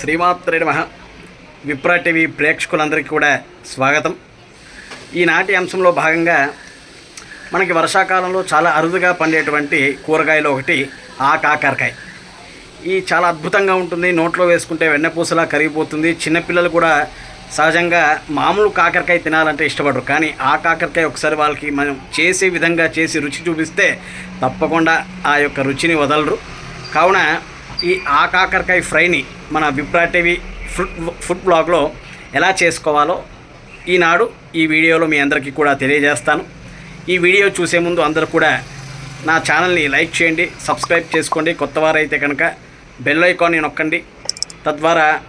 శ్రీమాత్రే నమ. విప్రా టీవీ ప్రేక్షకులందరికీ కూడా స్వాగతం. ఈనాటి అంశంలో భాగంగా మనకి వర్షాకాలంలో చాలా అరుదుగా పండేటువంటి కూరగాయలు ఒకటి ఆ కాకరకాయ. ఈ చాలా అద్భుతంగా ఉంటుంది. నోట్లో వేసుకుంటే వెన్నపూసలా కరిగిపోతుంది. చిన్నపిల్లలు కూడా సహజంగా మామూలు కాకరకాయ తినాలంటే ఇష్టపడరు. కానీ ఆ కాకరకాయ ఒకసారి వాళ్ళకి మనం చేసే విధంగా చేసి రుచి చూపిస్తే తప్పకుండా ఆ యొక్క రుచిని వదలరు. కావున ఈ ఆ కాకరకాయ ఫ్రైని మన విప్రా టీవీ ఫుడ్ ఫుడ్ బ్లాగ్లో ఎలా చేసుకోవాలో ఈనాడు ఈ వీడియోలో మీ అందరికీ కూడా తెలియజేస్తాను. ఈ వీడియో చూసే ముందు అందరూ కూడా నా ఛానల్ని లైక్ చేయండి సబ్స్క్రైబ్ చేసుకోండి. కొత్త వారైతే కనుక బెల్ ఐకాన్ని నొక్కండి. తద్వారా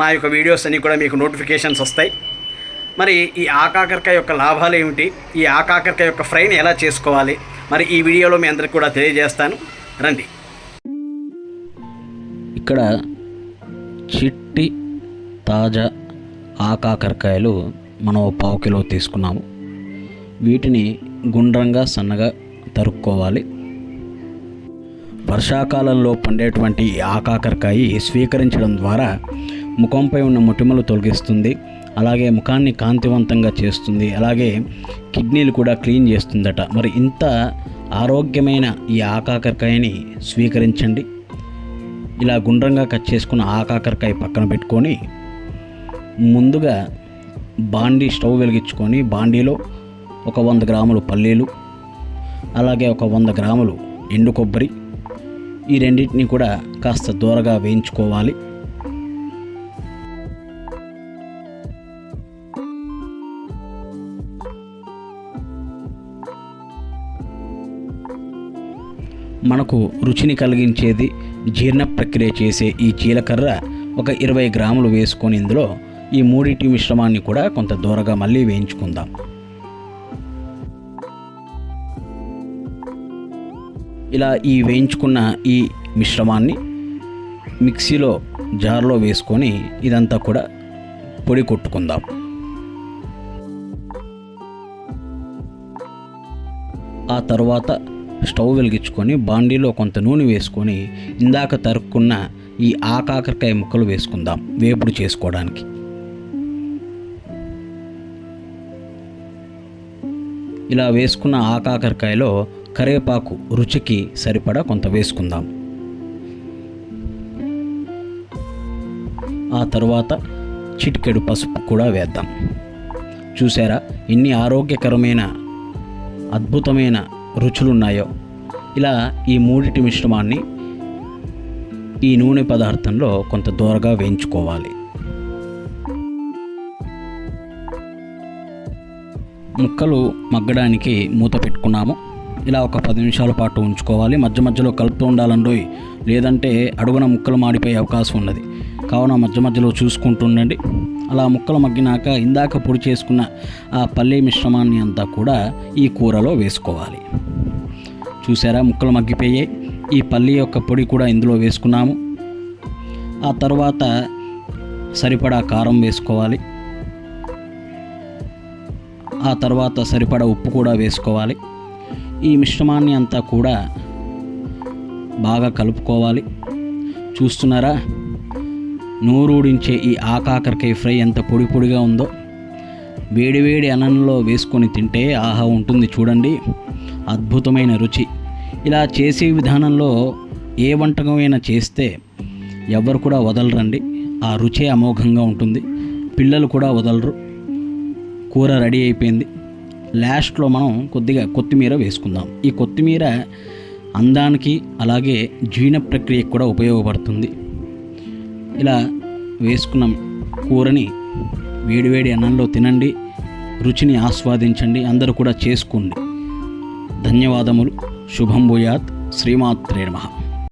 నా యొక్క వీడియోస్ అన్నీ కూడా మీకు నోటిఫికేషన్స్ వస్తాయి. మరి ఈ ఆకాకరకాయ యొక్క లాభాలు ఏమిటి? ఈ ఆకాకరకాయ యొక్క ఫ్రైని ఎలా చేసుకోవాలి? మరి ఈ వీడియోలో మీ అందరికీ కూడా తెలియజేస్తాను. రండి. ఇక్కడ చిట్టి తాజా ఆకాకరకాయలు మనం పావు కిలో తీసుకున్నాము. వీటిని గుండ్రంగా సన్నగా తరుక్కోవాలి. వర్షాకాలంలో పండేటువంటి ఆకాకరకాయ స్వీకరించడం ద్వారా ముఖంపై ఉన్న మొటిమలు తొలగిస్తుంది. అలాగే ముఖాన్ని కాంతివంతంగా చేస్తుంది. అలాగే కిడ్నీలు కూడా క్లీన్ చేస్తుందట. మరి ఇంత ఆరోగ్యమైన ఈ ఆకాకరకాయని స్వీకరించండి. ఇలా గుండ్రంగా కట్ చేసుకున్న ఆకాకరకాయ పక్కన పెట్టుకొని ముందుగా బాండీ స్టవ్ వెలిగించుకొని బాండీలో ఒక వంద గ్రాములు పల్లీలు అలాగే ఒక వంద గ్రాములు ఎండు కొబ్బరి ఈ రెండింటిని కూడా కాస్త దూరగా వేయించుకోవాలి. మనకు రుచిని కలిగించేది జీర్ణ ప్రక్రియ చేసే ఈ జీలకర్ర ఒక ఇరవై గ్రాములు వేసుకొని ఇందులో ఈ మూడింటి మిశ్రమాన్ని కూడా కొంత దూరగా మళ్ళీ వేయించుకుందాం. ఇలా ఈ వేయించుకున్న ఈ మిశ్రమాన్ని మిక్సీలో జార్లో వేసుకొని ఇదంతా కూడా పొడి కొట్టుకుందాం. ఆ తర్వాత స్టవ్ వెలిగించుకొని బాండీలో కొంత నూనె వేసుకొని ఇందాక తరుక్కున్న ఈ ఆకాకరకాయ ముక్కలు వేసుకుందాం వేపుడు చేసుకోవడానికి. ఇలా వేసుకున్న ఆకాకరకాయలో కరివేపాకు రుచికి సరిపడా కొంత వేసుకుందాం. ఆ తర్వాత చిటికెడు పసుపు కూడా వేద్దాం. చూసారా? ఎన్ని ఆరోగ్యకరమైన అద్భుతమైన రుచులున్నాయో. ఇలా ఈ మూడిటి మిశ్రమాన్ని ఈ నూనె పదార్థంలో కొంత దూరగా వేయించుకోవాలి. ముక్కలు మగ్గడానికి మూత పెట్టుకున్నాము. ఇలా ఒక పది నిమిషాల పాటు ఉంచుకోవాలి. మధ్య మధ్యలో కలుపుతూ ఉండాలండి. లేదంటే అడుగున ముక్కలు మాడిపోయే అవకాశం ఉన్నది. కావున మధ్య మధ్యలో చూసుకుంటుండండి అలా ముక్కలు మగ్గినాక ఇందాక పొడి చేసుకున్న ఆ పల్లి మిశ్రమాన్ని అంతా కూడా ఈ కూరలో వేసుకోవాలి. చూసారా ముక్కలు మగ్గిపోయాయి. ఈ పల్లి యొక్క పొడి కూడా ఇందులో వేసుకున్నాము. ఆ తర్వాత సరిపడా కారం వేసుకోవాలి. ఆ తర్వాత సరిపడా ఉప్పు కూడా వేసుకోవాలి. ఈ మిశ్రమాన్ని అంతా కూడా బాగా కలుపుకోవాలి. చూస్తున్నారా? నోరూడించే ఈ ఆకాకరకాయ ఫ్రై ఎంత పొడి పొడిగా ఉందో వేడివేడి అన్నంలో వేసుకొని తింటే ఆహా ఉంటుంది చూడండి. అద్భుతమైన రుచి. ఇలా చేసే విధానంలో ఏ వంటకమైనా చేస్తే ఎవరు కూడా వదలరండి. ఆ రుచే అమోఘంగా ఉంటుంది. పిల్లలు కూడా వదలరు. కూర రెడీ అయిపోయింది. లాస్ట్లో మనం కొద్దిగా కొత్తిమీర వేసుకుందాం. ఈ కొత్తిమీర అందానికి అలాగే జీర్ణ ప్రక్రియకు కూడా ఉపయోగపడుతుంది. ఇలా వేసుకున్న కూరని వేడివేడి అన్నంలో తినండి రుచిని ఆస్వాదించండి అందరూ కూడా చేసుకోండి. ధన్యవాదములు. శుభం భూయాత్. శ్రీమాత్రే నమః.